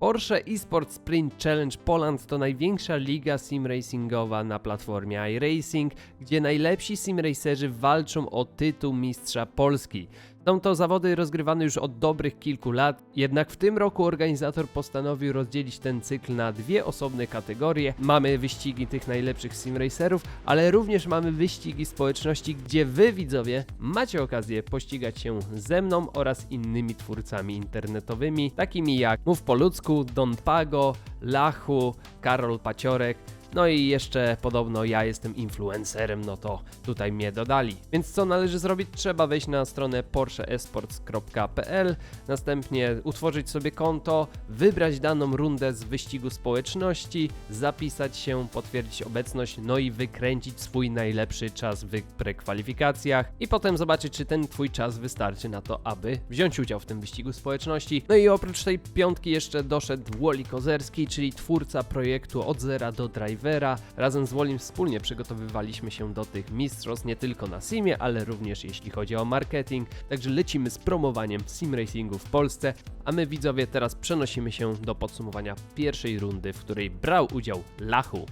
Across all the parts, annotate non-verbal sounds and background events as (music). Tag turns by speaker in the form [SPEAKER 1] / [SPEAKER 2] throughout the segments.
[SPEAKER 1] Porsche eSport Sprint Challenge Poland to największa liga simracingowa na platformie iRacing, gdzie najlepsi simracerzy walczą o tytuł mistrza Polski. Są to zawody rozgrywane już od dobrych kilku lat, jednak w tym roku organizator postanowił rozdzielić ten cykl na dwie osobne kategorie. Mamy wyścigi tych najlepszych simracerów, ale również mamy wyścigi społeczności, gdzie wy widzowie macie okazję pościgać się ze mną oraz innymi twórcami internetowymi, takimi jak Mów po ludzku, Don Pago, Lachu, Karol Paciorek, no i jeszcze podobno ja jestem influencerem, no to tutaj mnie dodali. Więc co należy zrobić? Trzeba wejść na stronę porscheesports.pl, następnie utworzyć sobie konto, wybrać daną rundę z wyścigu społeczności, zapisać się, potwierdzić obecność, no i wykręcić swój najlepszy czas w prekwalifikacjach i potem zobaczyć, czy ten twój czas wystarczy na to, aby wziąć udział w tym wyścigu społeczności. No i oprócz tej piątki jeszcze doszedł Woli Kozerski, czyli twórca projektu od zera do drivera. Razem z Wolim wspólnie przygotowywaliśmy się do tych mistrzostw nie tylko na simie, ale również jeśli chodzi o marketing. Także lecimy z promowaniem sim racingu w Polsce, a my widzowie teraz przenosimy się do podsumowania pierwszej rundy, w której brał udział Lachu.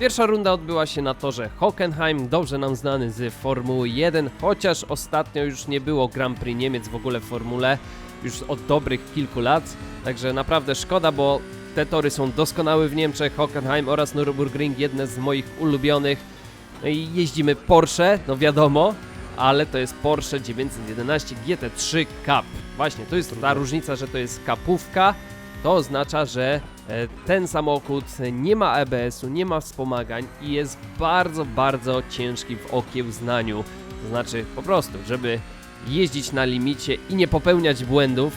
[SPEAKER 1] Pierwsza runda odbyła się na torze Hockenheim, dobrze nam znany z Formuły 1, chociaż ostatnio już nie było Grand Prix Niemiec w ogóle w formule, już od dobrych kilku lat, także naprawdę szkoda, bo te tory są doskonałe w Niemczech, Hockenheim oraz Nürburgring, jedne z moich ulubionych. No i jeździmy Porsche, no wiadomo, ale to jest Porsche 911 GT3 Cup. Właśnie, to jest ta różnica, że to jest kapówka. To oznacza, że e, ten samochód nie ma EBS-u, nie ma wspomagań i jest bardzo, bardzo ciężki w okiełznaniu. To znaczy, po prostu, żeby jeździć na limicie i nie popełniać błędów,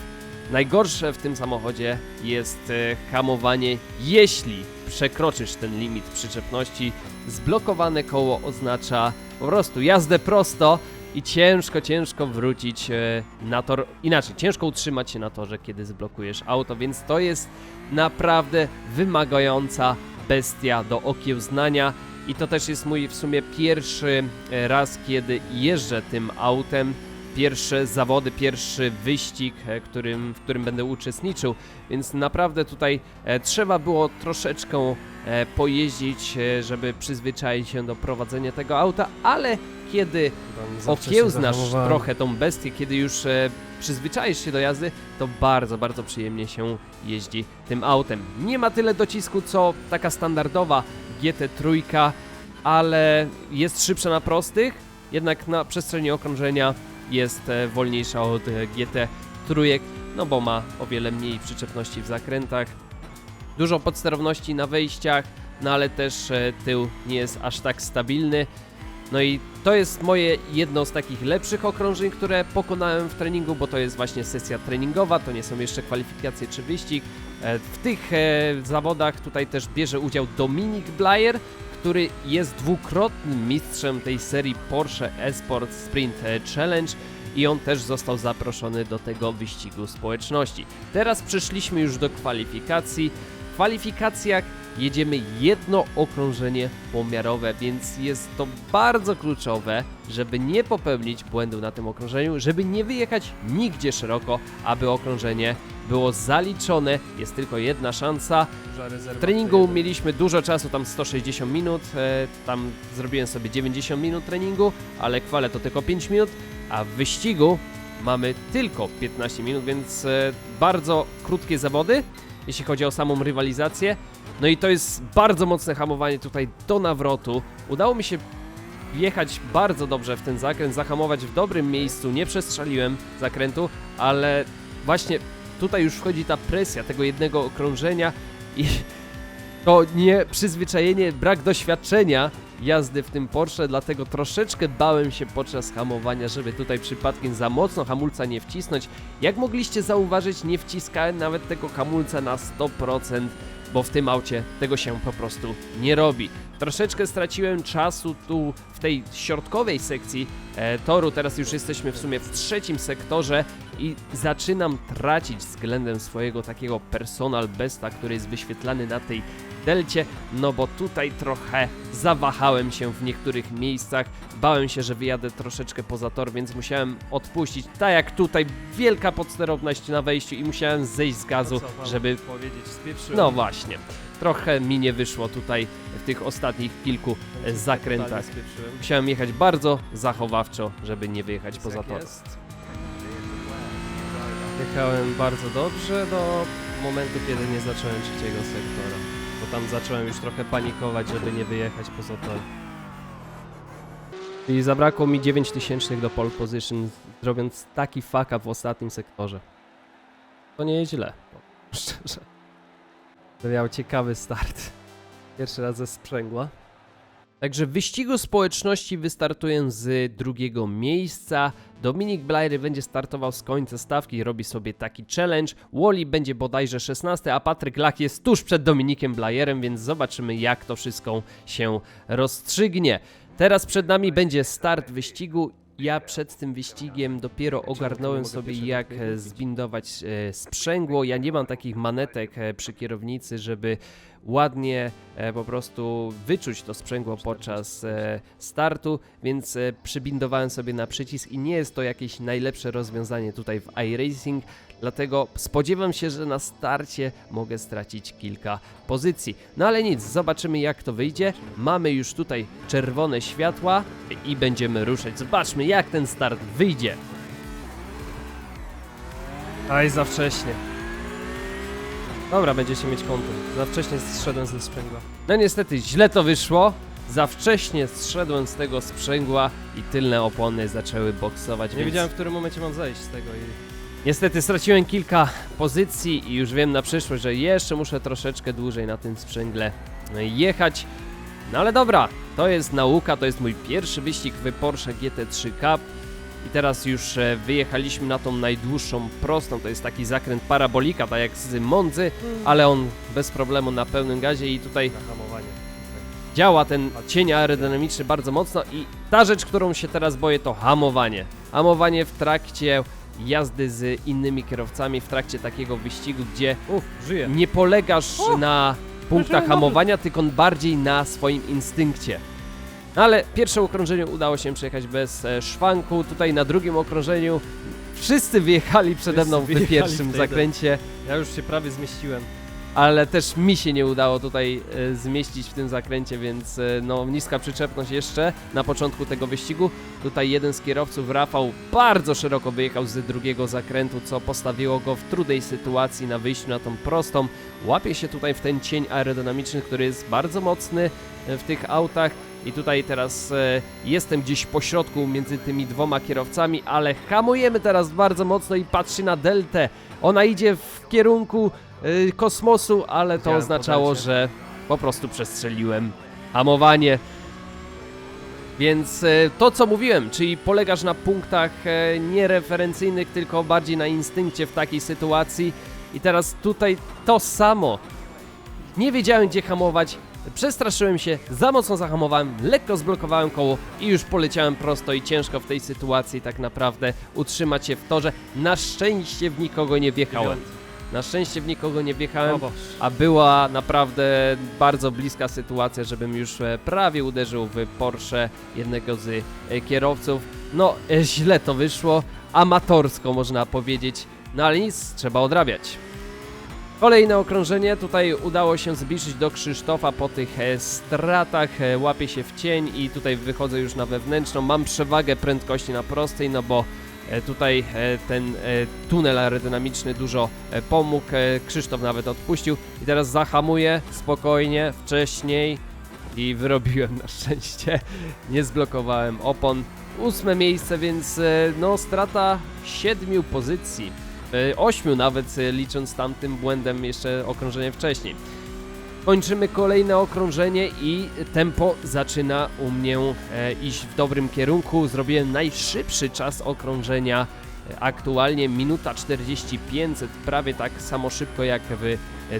[SPEAKER 1] Najgorsze w tym samochodzie jest e, hamowanie, jeśli przekroczysz ten limit przyczepności. Zblokowane koło oznacza po prostu jazdę prosto i ciężko, ciężko wrócić e, na tor. Inaczej, ciężko utrzymać się na torze, kiedy zblokujesz auto, więc to jest naprawdę wymagająca bestia do okiełznania. I to też jest mój w sumie pierwszy e, raz, kiedy jeżdżę tym autem pierwsze zawody, pierwszy wyścig, e, którym, w którym będę uczestniczył, więc naprawdę tutaj e, trzeba było troszeczkę e, pojeździć, żeby przyzwyczaić się do prowadzenia tego auta, ale kiedy okiełznasz trochę tą bestię, kiedy już przyzwyczaisz się do jazdy, to bardzo, bardzo przyjemnie się jeździ tym autem. Nie ma tyle docisku, co taka standardowa GT3, ale jest szybsza na prostych, jednak na przestrzeni okrążenia jest e, wolniejsza od e, GT trójek, no bo ma o wiele mniej przyczepności w zakrętach. Dużo podsterowności na wejściach, no ale też e, tył nie jest aż tak stabilny. No i to jest moje jedno z takich lepszych okrążeń, które pokonałem w treningu, bo to jest właśnie sesja treningowa, to nie są jeszcze kwalifikacje czy wyścig. W tych zawodach tutaj też bierze udział Dominik Blair, który jest dwukrotnym mistrzem tej serii Porsche Esport Sprint Challenge i on też został zaproszony do tego wyścigu społeczności. Teraz przeszliśmy już do kwalifikacji. W kwalifikacjach jedziemy jedno okrążenie pomiarowe, więc jest to bardzo kluczowe, żeby nie popełnić błędu na tym okrążeniu, żeby nie wyjechać nigdzie szeroko, aby okrążenie było zaliczone. Jest tylko jedna szansa. W treningu mieliśmy dużo czasu, tam 160 minut, e, tam zrobiłem sobie 90 minut treningu, ale kwale to tylko 5 minut, a w wyścigu mamy tylko 15 minut, więc e, bardzo krótkie zawody, jeśli chodzi o samą rywalizację. No i to jest bardzo mocne hamowanie tutaj do nawrotu. Udało mi się wjechać bardzo dobrze w ten zakręt, zahamować w dobrym miejscu, nie przestrzeliłem zakrętu, ale właśnie tutaj już wchodzi ta presja tego jednego okrążenia i to nie przyzwyczajenie, brak doświadczenia jazdy w tym Porsche, dlatego troszeczkę bałem się podczas hamowania, żeby tutaj przypadkiem za mocno hamulca nie wcisnąć. Jak mogliście zauważyć, nie wciskałem nawet tego hamulca na 100%, bo w tym aucie tego się po prostu nie robi. Troszeczkę straciłem czasu tu w tej środkowej sekcji e, toru, teraz już jesteśmy w sumie w trzecim sektorze i zaczynam tracić względem swojego takiego personal besta, który jest wyświetlany na tej delcie, no bo tutaj trochę zawahałem się w niektórych miejscach, bałem się, że wyjadę troszeczkę poza tor, więc musiałem odpuścić, tak jak tutaj, wielka podsterowność na wejściu i musiałem zejść z gazu, żeby
[SPEAKER 2] powiedzieć, spieprzyłem.
[SPEAKER 1] no właśnie, trochę mi nie wyszło tutaj w tych ostatnich kilku e, zakrętach. Musiałem jechać bardzo zachowawczo, żeby nie wyjechać poza tor.
[SPEAKER 2] Jechałem bardzo dobrze do momentu, kiedy nie zacząłem trzeciego sektora. Bo tam zacząłem już trochę panikować, żeby nie wyjechać poza tor.
[SPEAKER 1] I zabrakło mi 9000 do pole position, zrobiąc taki fuck up w ostatnim sektorze.
[SPEAKER 2] To nie jest źle.
[SPEAKER 1] Szczerze.
[SPEAKER 2] To miał ciekawy start. Pierwszy raz ze sprzęgła.
[SPEAKER 1] Także w wyścigu społeczności wystartuję z drugiego miejsca. Dominik Blairy będzie startował z końca stawki, robi sobie taki challenge. Wally będzie bodajże 16, a Patryk Lach jest tuż przed Dominikiem Blairem, więc zobaczymy jak to wszystko się rozstrzygnie. Teraz przed nami będzie start wyścigu. Ja przed tym wyścigiem dopiero ogarnąłem sobie jak zbindować e, sprzęgło. Ja nie mam takich manetek e, przy kierownicy, żeby ładnie e, po prostu wyczuć to sprzęgło podczas e, startu, więc e, przybindowałem sobie na przycisk i nie jest to jakieś najlepsze rozwiązanie tutaj w iRacing, dlatego spodziewam się, że na starcie mogę stracić kilka pozycji. No ale nic, zobaczymy jak to wyjdzie. Mamy już tutaj czerwone światła i będziemy ruszać. Zobaczmy jak ten start wyjdzie.
[SPEAKER 2] Aj, za wcześnie. Dobra, będziecie mieć kąty. Za wcześnie zszedłem ze sprzęgła.
[SPEAKER 1] No niestety źle to wyszło. Za wcześnie zszedłem z tego sprzęgła i tylne opony zaczęły boksować.
[SPEAKER 2] Nie
[SPEAKER 1] więc
[SPEAKER 2] wiedziałem, w którym momencie mam zejść z tego i...
[SPEAKER 1] Niestety straciłem kilka pozycji i już wiem na przyszłość, że jeszcze muszę troszeczkę dłużej na tym sprzęgle jechać. No ale dobra, to jest nauka, to jest mój pierwszy wyścig w Porsche GT3 Cup. I teraz już e, wyjechaliśmy na tą najdłuższą prostą, to jest taki zakręt parabolika, tak jak z Mondzy, ale on bez problemu na pełnym gazie i tutaj
[SPEAKER 2] hamowanie.
[SPEAKER 1] działa ten cień aerodynamiczny bardzo mocno i ta rzecz, którą się teraz boję to hamowanie. Hamowanie w trakcie jazdy z innymi kierowcami, w trakcie takiego wyścigu, gdzie
[SPEAKER 2] żyję.
[SPEAKER 1] nie polegasz
[SPEAKER 2] O!
[SPEAKER 1] na punktach hamowania, tylko bardziej na swoim instynkcie. No ale pierwsze okrążenie udało się przejechać bez e, szwanku. Tutaj na drugim okrążeniu wszyscy wyjechali przede mną w
[SPEAKER 2] wyjechali
[SPEAKER 1] pierwszym
[SPEAKER 2] w
[SPEAKER 1] zakręcie
[SPEAKER 2] Ja już się prawie zmieściłem.
[SPEAKER 1] ale też mi się nie udało tutaj e, zmieścić w tym zakręcie, więc e, no niska przyczepność jeszcze na początku tego wyścigu. Tutaj jeden z kierowców, Rafał, bardzo szeroko wyjechał z drugiego zakrętu, co postawiło go w trudnej sytuacji na wyjściu na tą prostą. Łapie się tutaj w ten cień aerodynamiczny, który jest bardzo mocny w tych autach. I tutaj teraz e, jestem gdzieś po środku między tymi dwoma kierowcami, ale hamujemy teraz bardzo mocno i patrzy na deltę. Ona idzie w kierunku y, kosmosu, ale to
[SPEAKER 2] Widziałem
[SPEAKER 1] oznaczało, że po prostu przestrzeliłem hamowanie. Więc y, to co mówiłem, czyli polegasz na punktach e, nie referencyjnych, tylko bardziej na instynkcie w takiej sytuacji. I teraz tutaj to samo. Nie wiedziałem gdzie hamować, przestraszyłem się, za mocno zahamowałem, lekko zblokowałem koło i już poleciałem prosto i ciężko w tej sytuacji tak naprawdę utrzymać się w torze. Na szczęście w nikogo nie wjechałem. Na szczęście w nikogo nie wjechałem, a była naprawdę bardzo bliska sytuacja, żebym już e, prawie uderzył w Porsche jednego z e, kierowców. No, e, źle to wyszło, amatorsko można powiedzieć, no ale nic, trzeba odrabiać. Kolejne okrążenie, tutaj udało się zbliżyć do Krzysztofa po tych e, stratach, e, łapię się w cień i tutaj wychodzę już na wewnętrzną, mam przewagę prędkości na prostej, no bo e, tutaj ten tunel aerodynamiczny dużo pomógł, Krzysztof nawet odpuścił. I teraz zahamuję spokojnie, wcześniej. I wyrobiłem na szczęście, nie zblokowałem opon. Ósme miejsce, więc no strata siedmiu pozycji. E, Ośmiu nawet, e, licząc tamtym błędem jeszcze okrążenie wcześniej. Kończymy kolejne okrążenie i tempo zaczyna u mnie e, iść w dobrym kierunku. Zrobiłem najszybszy czas okrążenia Aktualnie minuta 45, prawie tak samo szybko jak w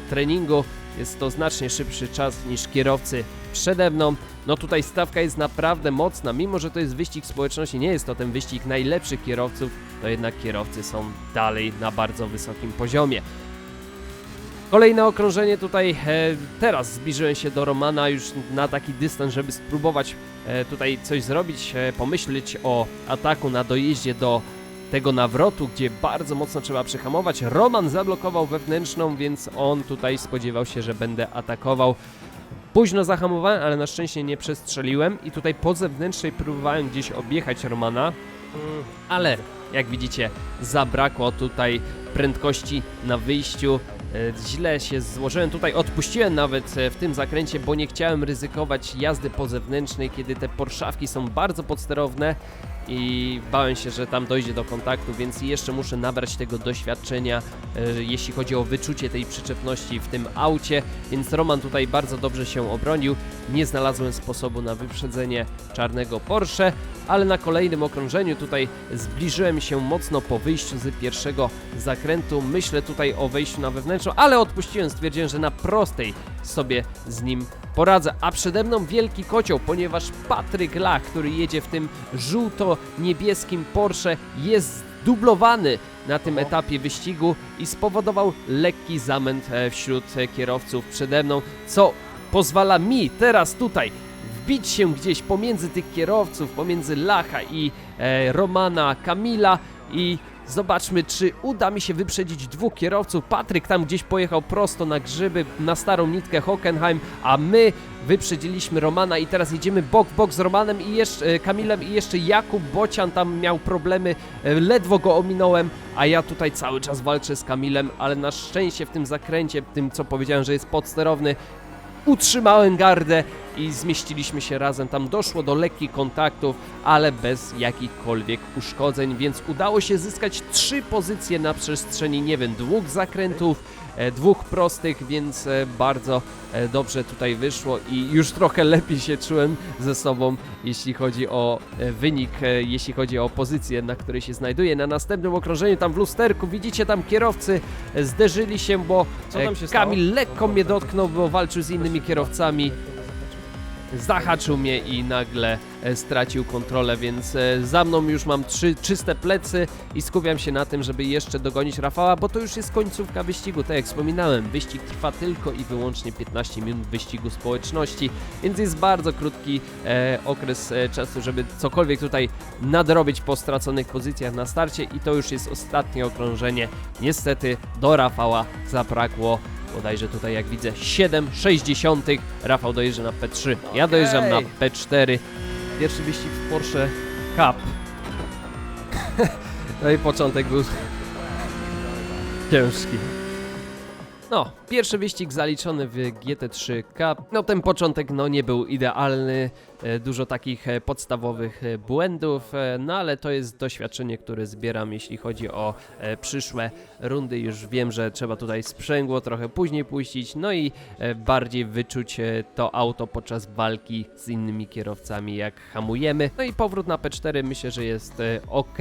[SPEAKER 1] treningu. Jest to znacznie szybszy czas niż kierowcy przede mną. No tutaj stawka jest naprawdę mocna, mimo że to jest wyścig społeczności, nie jest to ten wyścig najlepszych kierowców, to jednak kierowcy są dalej na bardzo wysokim poziomie. Kolejne okrążenie tutaj, e, teraz zbliżyłem się do Romana już na taki dystans, żeby spróbować e, tutaj coś zrobić, e, pomyśleć o ataku na dojeździe do tego nawrotu, gdzie bardzo mocno trzeba przyhamować. Roman zablokował wewnętrzną, więc on tutaj spodziewał się, że będę atakował. Późno zahamowałem, ale na szczęście nie przestrzeliłem i tutaj po zewnętrznej próbowałem gdzieś objechać Romana, Mm, ale jak widzicie zabrakło tutaj prędkości na wyjściu. E, Źle się złożyłem tutaj, odpuściłem nawet e, w tym zakręcie, bo nie chciałem ryzykować jazdy po zewnętrznej, kiedy te Porszawki są bardzo podsterowne i bałem się, że tam dojdzie do kontaktu, więc jeszcze muszę nabrać tego doświadczenia, e, jeśli chodzi o wyczucie tej przyczepności w tym aucie, więc Roman tutaj bardzo dobrze się obronił. Nie znalazłem sposobu na wyprzedzenie czarnego Porsche, ale na kolejnym okrążeniu tutaj zbliżyłem się mocno po wyjściu z pierwszego zakrętu. Myślę tutaj o wejściu na wewnętrzną, ale odpuściłem, stwierdziłem, że na prostej sobie z nim poradzę. A przede mną wielki kocioł, ponieważ Patryk Lach, który jedzie w tym żółto-niebieskim Porsche, jest dublowany na tym etapie wyścigu i spowodował lekki zamęt e, wśród e, kierowców przede mną, co pozwala mi teraz tutaj wbić się gdzieś pomiędzy tych kierowców, pomiędzy Lacha i e, Romana, Kamila i zobaczmy, czy uda mi się wyprzedzić dwóch kierowców. Patryk tam gdzieś pojechał prosto na grzyby, na starą nitkę Hockenheim, a my wyprzedziliśmy Romana i teraz jedziemy bok w bok z Romanem i jeszcze Kamilem i jeszcze Jakub Bocian tam miał problemy, e, ledwo go ominąłem, a ja tutaj cały czas walczę z Kamilem, ale na szczęście w tym zakręcie, tym co powiedziałem, że jest podsterowny, utrzymałem gardę i zmieściliśmy się razem. Tam doszło do lekkich kontaktów, ale bez jakichkolwiek uszkodzeń, więc udało się zyskać trzy pozycje na przestrzeni, nie wiem, dwóch zakrętów, e, dwóch prostych, więc e, bardzo e, dobrze tutaj wyszło i już trochę (laughs) lepiej się czułem ze sobą, jeśli chodzi o wynik, jeśli chodzi o pozycję, na której się znajduję. Na następnym okrążeniu, tam w lusterku, widzicie, tam kierowcy zderzyli się, bo
[SPEAKER 2] się?
[SPEAKER 1] Kamil lekko mnie dotknął, bo walczył z innymi kierowcami zahaczył mnie i nagle e, stracił kontrolę, więc e, za mną już mam trzy czyste plecy i skupiam się na tym, żeby jeszcze dogonić Rafała, bo to już jest końcówka wyścigu, tak jak wspominałem, wyścig trwa tylko i wyłącznie 15 minut wyścigu społeczności, więc jest bardzo krótki e, okres e, czasu, żeby cokolwiek tutaj nadrobić po straconych pozycjach na starcie i to już jest ostatnie okrążenie. Niestety do Rafała zabrakło bodajże tutaj jak widzę 7,60. Rafał dojeżdża na P3, ja dojeżdżam na
[SPEAKER 2] Okej.
[SPEAKER 1] P4.
[SPEAKER 2] Pierwszy wyścig w Porsche Cup. (laughs)
[SPEAKER 1] No i początek był (laughs) ciężki. No, pierwszy wyścig zaliczony w GT3 Cup. No ten początek no nie był idealny, e, dużo takich e, podstawowych e, błędów, no ale to jest doświadczenie, które zbieram jeśli chodzi o przyszłe rundy. Już wiem, że trzeba tutaj sprzęgło trochę później puścić, no i bardziej wyczuć to auto podczas walki z innymi kierowcami, jak hamujemy. No i powrót na P4 myślę, że jest ok.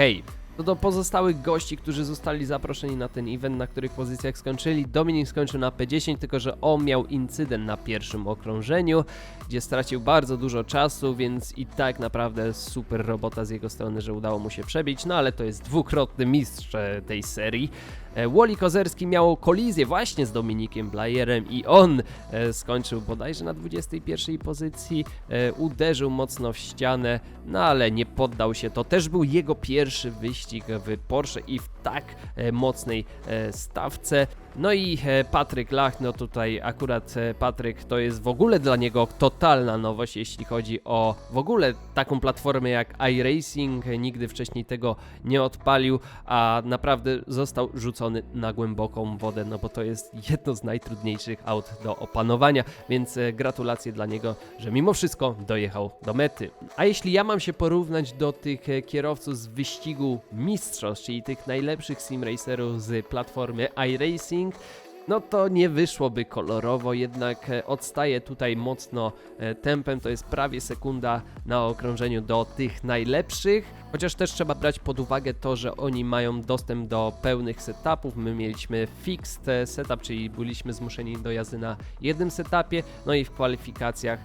[SPEAKER 1] Co do pozostałych gości, którzy zostali zaproszeni na ten event, na których pozycjach skończyli, Dominik skończył na P10, tylko że on miał incydent na pierwszym okrążeniu, gdzie stracił bardzo dużo czasu, więc i tak naprawdę super robota z jego strony, że udało mu się przebić, no ale to jest dwukrotny mistrz e, tej serii. E, Woli Kozerski miał kolizję właśnie z Dominikiem Blajerem i on e, skończył bodajże na 21 pozycji, e, uderzył mocno w ścianę, no ale nie poddał się. To też był jego pierwszy wyścig w Porsche i w tak mocnej stawce. No i e, Patryk Lach, no tutaj akurat e, Patryk to jest w ogóle dla niego totalna nowość, jeśli chodzi o w ogóle taką platformę jak iRacing. Nigdy wcześniej tego nie odpalił, a naprawdę został rzucony na głęboką wodę, no bo to jest jedno z najtrudniejszych aut do opanowania, więc e, gratulacje dla niego, że mimo wszystko dojechał do mety. A jeśli ja mam się porównać do tych kierowców z wyścigu mistrzostw, czyli tych najlepszych simracerów z platformy iRacing, no to nie wyszłoby kolorowo, jednak e, odstaje tutaj mocno e, tempem, to jest prawie sekunda na okrążeniu do tych najlepszych, chociaż też trzeba brać pod uwagę to, że oni mają dostęp do pełnych setupów, my mieliśmy fixed e, setup, czyli byliśmy zmuszeni do jazdy na jednym setupie, no i w kwalifikacjach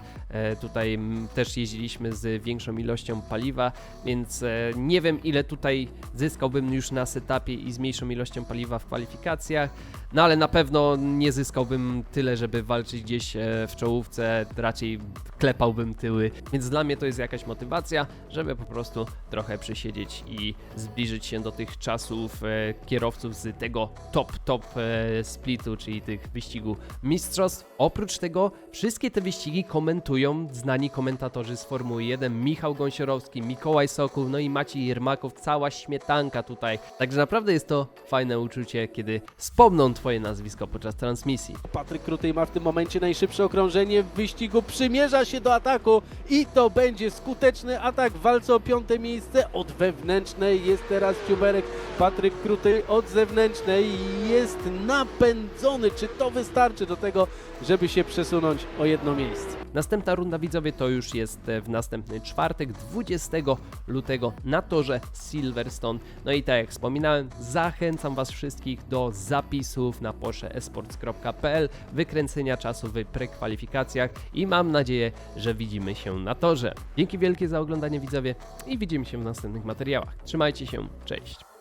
[SPEAKER 1] tutaj też jeździliśmy z większą ilością paliwa, więc nie wiem ile tutaj zyskałbym już na setupie i z mniejszą ilością paliwa w kwalifikacjach, no ale na pewno nie zyskałbym tyle, żeby walczyć gdzieś e, w czołówce, raczej klepałbym tyły, więc dla mnie to jest jakaś motywacja, żeby po prostu trochę przysiedzieć i zbliżyć się do tych czasów e, kierowców z tego top, top e, splitu, czyli tych wyścigu mistrzostw. Oprócz tego wszystkie te wyścigi komentują znani komentatorzy z Formuły 1, Michał Gąsiorowski, Mikołaj Sokół, no i Maciej Jermakow, cała śmietanka tutaj. Także naprawdę jest to fajne uczucie, kiedy wspomną twoje nazwisko podczas transmisji.
[SPEAKER 3] Patryk Krutej ma w tym momencie najszybsze okrążenie w wyścigu, przymierza się do ataku i to będzie skuteczny atak w walce o piąte miejsce. Od wewnętrznej jest teraz Ciuberek, Patryk Krutej od zewnętrznej jest napędzony. Czy to wystarczy do tego, żeby się przesunąć o jedno miejsce?
[SPEAKER 1] Następna runda widzowie to już jest e, w następny czwartek, 20 lutego na torze Silverstone. No i tak jak wspominałem, zachęcam Was wszystkich do na porscheesports.pl, wykręcenia czasu w prekwalifikacjach i mam nadzieję, że widzimy się na torze. Dzięki wielkie za oglądanie widzowie i widzimy się w następnych materiałach. Trzymajcie się, cześć!